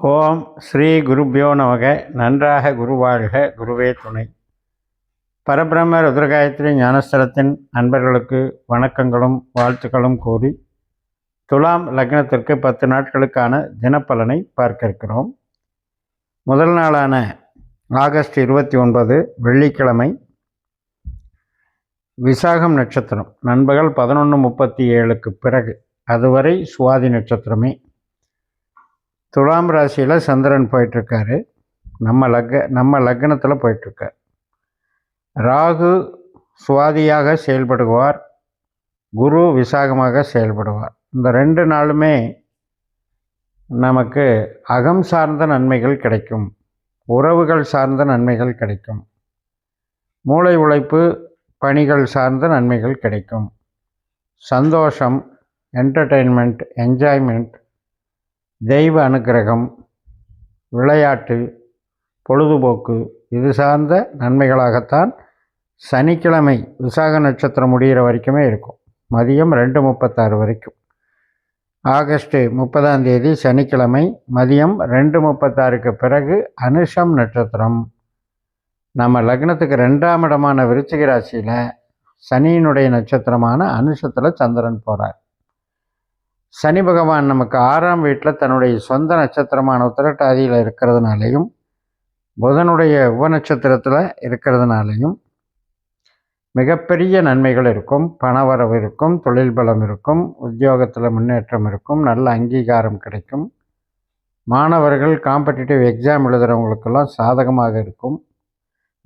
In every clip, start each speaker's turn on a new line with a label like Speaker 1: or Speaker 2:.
Speaker 1: ஓம் ஸ்ரீ குருபியோ நமக. நன்றாக குருவாழ்க குருவே துணை. பரபிரம்ம ருத்ரகாயத்ரி ஞானஸ்தலத்தின் அன்பர்களுக்கு வணக்கங்களும் வாழ்த்துக்களும் கூறி துலாம் லக்னத்திற்கு பத்து நாட்களுக்கான தினப்பலனை பார்க்க இருக்கிறோம் முதல் நாளான ஆகஸ்ட் இருபத்தி ஒன்பது வெள்ளிக்கிழமை விசாகம் நட்சத்திரம். நண்பகல் பதினொன்று முப்பத்தி ஏழுக்கு பிறகு. அதுவரை சுவாதி நட்சத்திரமே. துலாம் ராசியில் சந்திரன் போயிட்டுருக்காரு. நம்ம லக்க நம்ம லக்னத்தில் போயிட்டுருக்கார். ராகு சுவாதியாக செயல்படுவார். குரு விசாகமாக செயல்படுவார். இந்த ரெண்டு நாளுமே நமக்கு அகம் சார்ந்த நன்மைகள் கிடைக்கும். உறவுகள் சார்ந்த நன்மைகள் கிடைக்கும். மூளை உழைப்பு பணிகள் சார்ந்த நன்மைகள் கிடைக்கும். சந்தோஷம் என்டர்டெயின்மெண்ட் என்ஜாய்மெண்ட் தெய்வ அனுக்கிரகம் விளையாட்டு பொழுதுபோக்கு இது சார்ந்த நன்மைகளாகத்தான் சனிக்கிழமை விசாக நட்சத்திரம் முடிகிற வரைக்குமே இருக்கும். மதியம் ரெண்டு முப்பத்தாறு வரைக்கும். ஆகஸ்ட்டு முப்பதாம் தேதி சனிக்கிழமை மதியம் ரெண்டு முப்பத்தாறுக்கு பிறகு அனுஷம் நட்சத்திரம். நம்ம லக்னத்துக்கு ரெண்டாம் இடமான விருச்சிக ராசியில் சனியினுடைய நட்சத்திரமான அனுஷத்தில் சந்திரன் போகிறார் சனி பகவான் நமக்கு ஆறாம் வீட்டில் தன்னுடைய சொந்த நட்சத்திரமான உத்திரட்டாதியில் இருக்கிறதுனாலையும் புதனுடைய உப நட்சத்திரத்தில் இருக்கிறதுனாலையும் மிகப்பெரிய நன்மைகள் இருக்கும் பணவரவு இருக்கும் தொழில் பலம் இருக்கும் உத்தியோகத்தில் முன்னேற்றம் இருக்கும் நல்ல அங்கீகாரம் கிடைக்கும். மாணவர்கள் காம்படிட்டிவ் எக்ஸாம் எழுதுகிறவங்களுக்கெல்லாம் சாதகமாக இருக்கும்.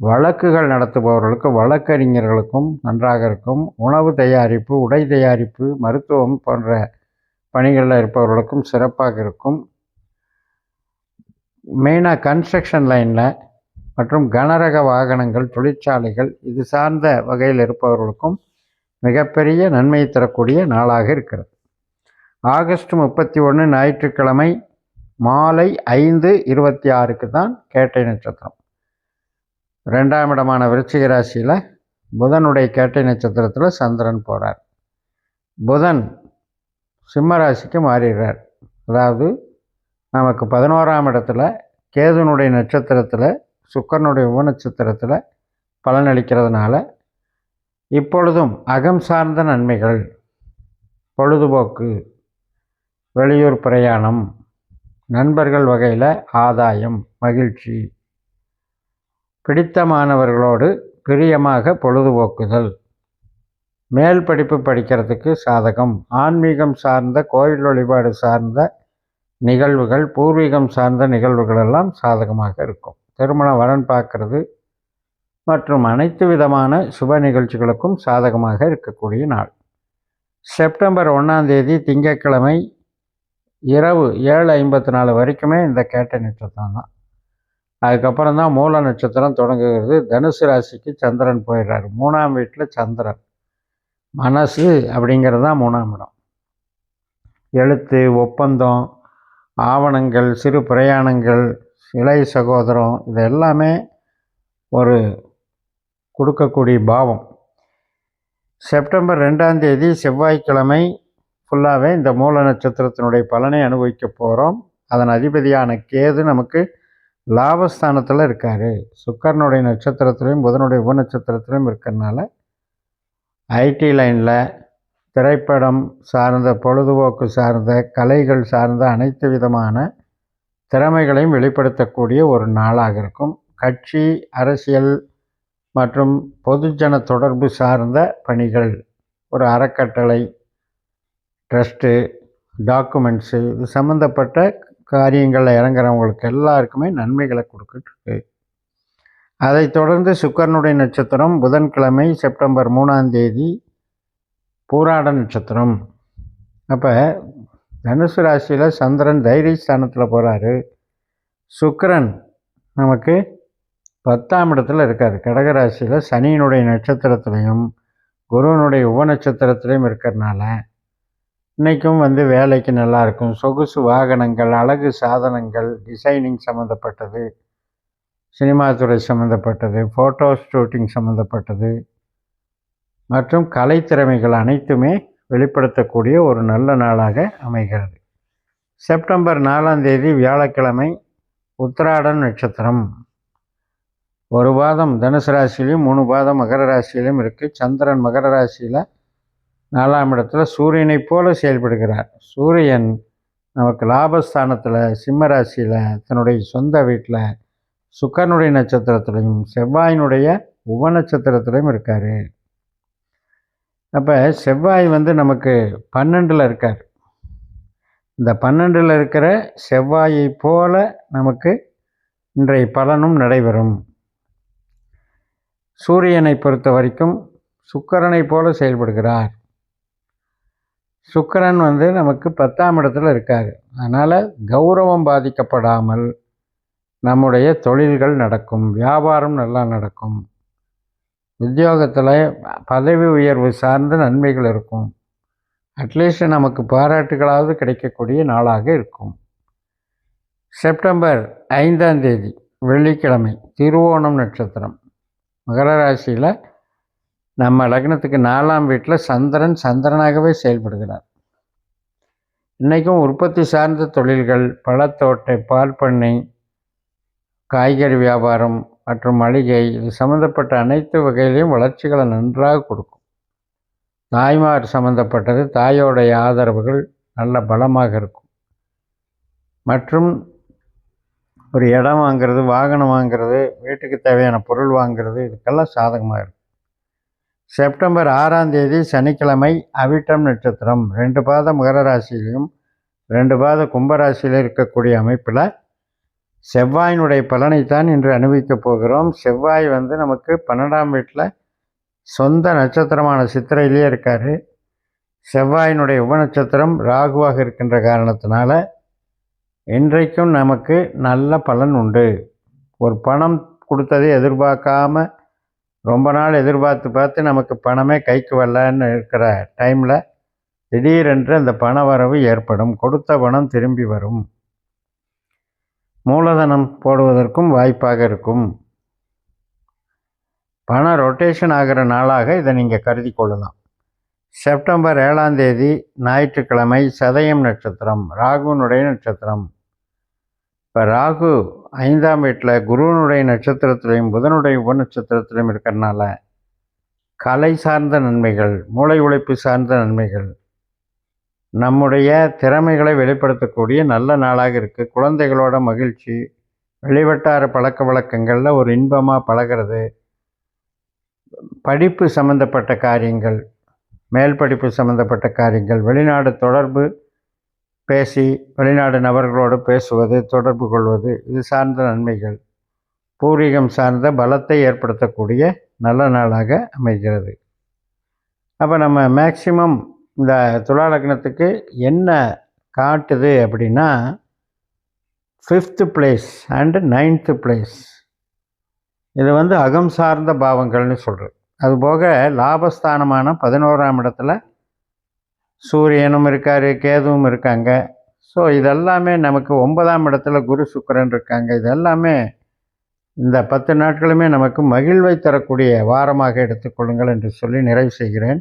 Speaker 1: வழக்குகள் நடத்துபவர்களுக்கு வழக்கறிஞர்களுக்கும் நன்றாக இருக்கும். உணவு தயாரிப்பு உடை தயாரிப்பு மருத்துவம் போன்ற பணிகளில் இருப்பவர்களுக்கும் சிறப்பாக இருக்கும். மெயினாக கன்ஸ்ட்ரக்ஷன் லைனில் மற்றும் கனரக வாகனங்கள் தொழிற்சாலைகள் இது சார்ந்த வகையில் இருப்பவர்களுக்கும் மிகப்பெரிய நன்மையை தரக்கூடிய நாளாக இருக்கிறது. ஆகஸ்ட் முப்பத்தி ஒன்று ஞாயிற்றுக்கிழமை மாலை ஐந்து இருபத்தி ஆறுக்கு தான் கேட்டை நட்சத்திரம். ரெண்டாம் இடமான விருச்சிக ராசியில் புதனுடைய கேட்டை நட்சத்திரத்தில் சந்திரன் போகிறார் புதன் சிம்மராசிக்கு மாறிடுறார். அதாவது நமக்கு பதினோராம் இடத்துல கேதுனுடைய நட்சத்திரத்தில் சுக்கரனுடைய உப நட்சத்திரத்தில் பலனளிக்கிறதுனால இப்பொழுதும் அகம் சார்ந்த நன்மைகள் பொழுதுபோக்கு வெளியூர் பிரயாணம் நண்பர்கள் வகையில் ஆதாயம் மகிழ்ச்சி பிடித்த மாணவர்களோடு பிரியமாக பொழுதுபோக்குதல். மேல் படிப்பு படிக்கிறதுக்கு சாதகம். ஆன்மீகம் சார்ந்த கோயில் வழிபாடு சார்ந்த நிகழ்வுகள் பூர்வீகம் சார்ந்த நிகழ்வுகளெல்லாம் சாதகமாக இருக்கும். திருமண வரன் பார்க்கறது மற்றும் அனைத்து விதமான சுப நிகழ்ச்சிகளுக்கும் சாதகமாக இருக்கக்கூடிய நாள். செப்டம்பர் ஒன்றாம் தேதி திங்கட்கிழமை இரவு ஏழு ஐம்பத்தி நாலு வரைக்குமே இந்த கேட்ட நட்சத்திரம் தான். அதுக்கப்புறம் தான் மூல நட்சத்திரம் தொடங்குகிறது. தனுசு ராசிக்கு சந்திரன் போயிடுறாரு. மூணாம் வீட்டில் சந்திரன். மனசு அப்படிங்கிறது தான் மூணாம் இடம். எழுத்து ஒப்பந்தம் ஆவணங்கள் சிறு பிரயாணங்கள் இளைய சகோதரம் இது எல்லாமே ஒரு கொடுக்கக்கூடிய பாவம். செப்டம்பர் ரெண்டாம் தேதி செவ்வாய்க்கிழமை ஃபுல்லாகவே இந்த மூல நட்சத்திரத்தினுடைய பலனை அனுபவிக்க போகிறோம் அதன் அதிபதியான கேது நமக்கு லாபஸ்தானத்தில் இருக்கார். சுக்கரனுடைய நட்சத்திரத்திலையும் புதனுடைய உப நட்சத்திரத்திலையும் இருக்கிறனால ஐடி லைனில் திரைப்படம் சார்ந்த பொழுதுபோக்கு சார்ந்த கலைகள் சார்ந்த அனைத்து விதமான திறமைகளையும் வெளிப்படுத்தக்கூடிய ஒரு நாளாக இருக்கும். கட்சி அரசியல் மற்றும் பொதுஜன தொடர்பு சார்ந்த பணிகள் ஒரு அறக்கட்டளை ட்ரஸ்ட்டு டாக்குமெண்ட்ஸு இது சம்மந்தப்பட்ட காரியங்களில் இறங்குறவங்களுக்கு எல்லாருக்குமே நன்மைகளை கொடுத்துட்ருக்கு அதைத் தொடர்ந்து சுக்கரனுடைய நட்சத்திரம் புதன்கிழமை செப்டம்பர் மூணாம் தேதி பூராட நட்சத்திரம். அப்போ தனுசு ராசியில் சந்திரன் தைரிய ஸ்தானத்தில் போகிறாரு சுக்கரன் நமக்கு பத்தாம் இடத்துல இருக்கார். கடகராசியில் சனியினுடைய நட்சத்திரத்துலையும் குருவனுடைய உப நட்சத்திரத்துலையும் இருக்கிறனால இன்றைக்கும் வந்து வேலைக்கு நல்லாயிருக்கும் சொகுசு வாகனங்கள் அழகு சாதனங்கள் டிசைனிங் சம்மந்தப்பட்டது சினிமா துறை சம்மந்தப்பட்டது ஃபோட்டோ ஷூட்டிங் சம்மந்தப்பட்டது மற்றும் கலைத்திறமைகள் அனைத்துமே வெளிப்படுத்தக்கூடிய ஒரு நல்ல நாளாக அமைகிறது. செப்டம்பர் நாலாம் தேதி வியாழக்கிழமை உத்திராடன் நட்சத்திரம். ஒரு பாதம் தனுசு ராசிலையும் மூணு பாதம் மகர ராசியிலையும் இருக்குது சந்திரன் மகர ராசியில் நாலாம் இடத்துல சூரியனைப் போல செயல்படுகிறார். சூரியன் நமக்கு லாபஸ்தானத்தில் சிம்ம ராசியில் தன்னுடைய சொந்த வீட்டில் சுக்கரனுடைய நட்சத்திரத்திலையும் செவ்வாயினுடைய உப நட்சத்திரத்திலையும் இருக்கார். அப்போ செவ்வாய் வந்து நமக்கு பன்னெண்டில் இருக்கார். இந்த பன்னெண்டில் இருக்கிற செவ்வாயை போல நமக்கு இன்றைய பலனும் நடைபெறும். சூரியனை பொறுத்த வரைக்கும் சுக்கரனை போல செயல்படுகிறார். சுக்கரன் வந்து நமக்கு பத்தாம் இடத்துல இருக்கார். அதனால் கௌரவம் பாதிக்கப்படாமல் நம்முடைய தொழில்கள் நடக்கும் வியாபாரம் நல்லா நடக்கும். உத்தியோகத்தில் பதவி உயர்வு சார்ந்த நன்மைகள் இருக்கும். அட்லீஸ்ட் நமக்கு பாராட்டுகளாவது கிடைக்கக்கூடிய நாளாக இருக்கும். செப்டம்பர் ஐந்தாம் தேதி வெள்ளிக்கிழமை திருவோணம் நட்சத்திரம். மகர ராசியில் நம்ம லக்னத்துக்கு நாலாம் வீட்டில் சந்திரன் சந்திரனாகவே செயல்படுகிறார். இன்றைக்கும் உற்பத்தி சார்ந்த தொழில்கள் பழத்தோட்டை பால் பண்ணை காய்கறி வியாபாரம் மற்றும் மளிகை இது சம்மந்தப்பட்ட அனைத்து வகையிலையும் வளர்ச்சிகளை நன்றாக கொடுக்கும். தாய்மார் சம்மந்தப்பட்டது தாயோடைய ஆதரவுகள் நல்ல பலமாக இருக்கும். மற்றும் ஒரு இடம் வாங்கிறது வாகனம் வாங்கிறது வீட்டுக்கு தேவையான பொருள் வாங்கிறது இதுக்கெல்லாம் சாதகமாக இருக்கும். செப்டம்பர் ஆறாம் தேதி சனிக்கிழமை அவிட்டம் நட்சத்திரம். ரெண்டு பாத மகர ராசியிலையும் ரெண்டு பாத கும்பராசியில் இருக்கக்கூடிய அமைப்பில் செவ்வாயினுடைய பலனைத்தான் இன்று அனுபவிக்கப் போகிறோம். செவ்வாய் வந்து நமக்கு பன்னெண்டாம் வீட்டில் சொந்த நட்சத்திரமான சித்திரையிலே இருக்கார். செவ்வாயினுடைய உபநட்சத்திரம் ராகுவாக இருக்கின்ற காரணத்தினால இன்றைக்கும் நமக்கு நல்ல பலன் உண்டு. ஒரு பணம் கொடுத்ததை எதிர்பார்க்காம ரொம்ப நாள் எதிர்பார்த்து பார்த்து நமக்கு பணமே கைக்கு வரலன்னு இருக்கிற டைமில் திடீரென்று அந்த பண வரவு ஏற்படும். கொடுத்த பணம் திரும்பி வரும். மூலதனம் போடுவதற்கும் வாய்ப்பாக இருக்கும். பணம் ரொட்டேஷன் ஆகிற நாளாக இதை நீங்கள் கருதி கொள்ளலாம். செப்டம்பர் ஏழாம் தேதி ஞாயிற்றுக்கிழமை சதயம் நட்சத்திரம் ராகுனுடைய நட்சத்திரம். இப்போ ராகு ஐந்தாம் வீட்டில் குருவனுடைய நட்சத்திரத்திலையும் புதனுடைய உப நட்சத்திரத்திலையும் இருக்கிறனால கலை சார்ந்த நன்மைகள் மூளை உழைப்பு சார்ந்த நன்மைகள் நம்முடைய திறமைகளை வெளிப்படுத்தக்கூடிய நல்ல நாளாக இருக்குது குழந்தைகளோட மகிழ்ச்சி வெளிவட்டார பழக்க வழக்கங்களில் ஒரு இன்பமாக பழகிறது படிப்பு சம்மந்தப்பட்ட காரியங்கள் மேல் படிப்பு சம்மந்தப்பட்ட காரியங்கள் வெளிநாடு தொடர்பு பேசி வெளிநாடு நபர்களோடு பேசுவது தொடர்பு கொள்வது இது சார்ந்த நன்மைகள். பூர்வீகம் சார்ந்த பலத்தை ஏற்படுத்தக்கூடிய நல்ல நாளாக அமைகிறது. அப்போ நம்ம மேக்சிமம் இந்த துலா லக்னத்துக்கு என்ன காட்டுது அப்படின்னா fifth place and ninth place இது வந்து அகம் சார்ந்த பாவங்கள்னு சொல்கிறது அதுபோக லாபஸ்தானமான பதினோராம் இடத்துல சூரியனும் இருக்கார் கேதுவும் இருக்காங்க. ஸோ இதெல்லாமே நமக்கு ஒன்பதாம் இடத்துல குரு சுக்கரன் இருக்காங்க. இதெல்லாமே இந்த பத்து நாட்களுமே நமக்கு மகிழ்வை தரக்கூடிய வாரமாக எடுத்துக்கொள்ளுங்கள் என்று சொல்லி நிறைவு செய்கிறேன்.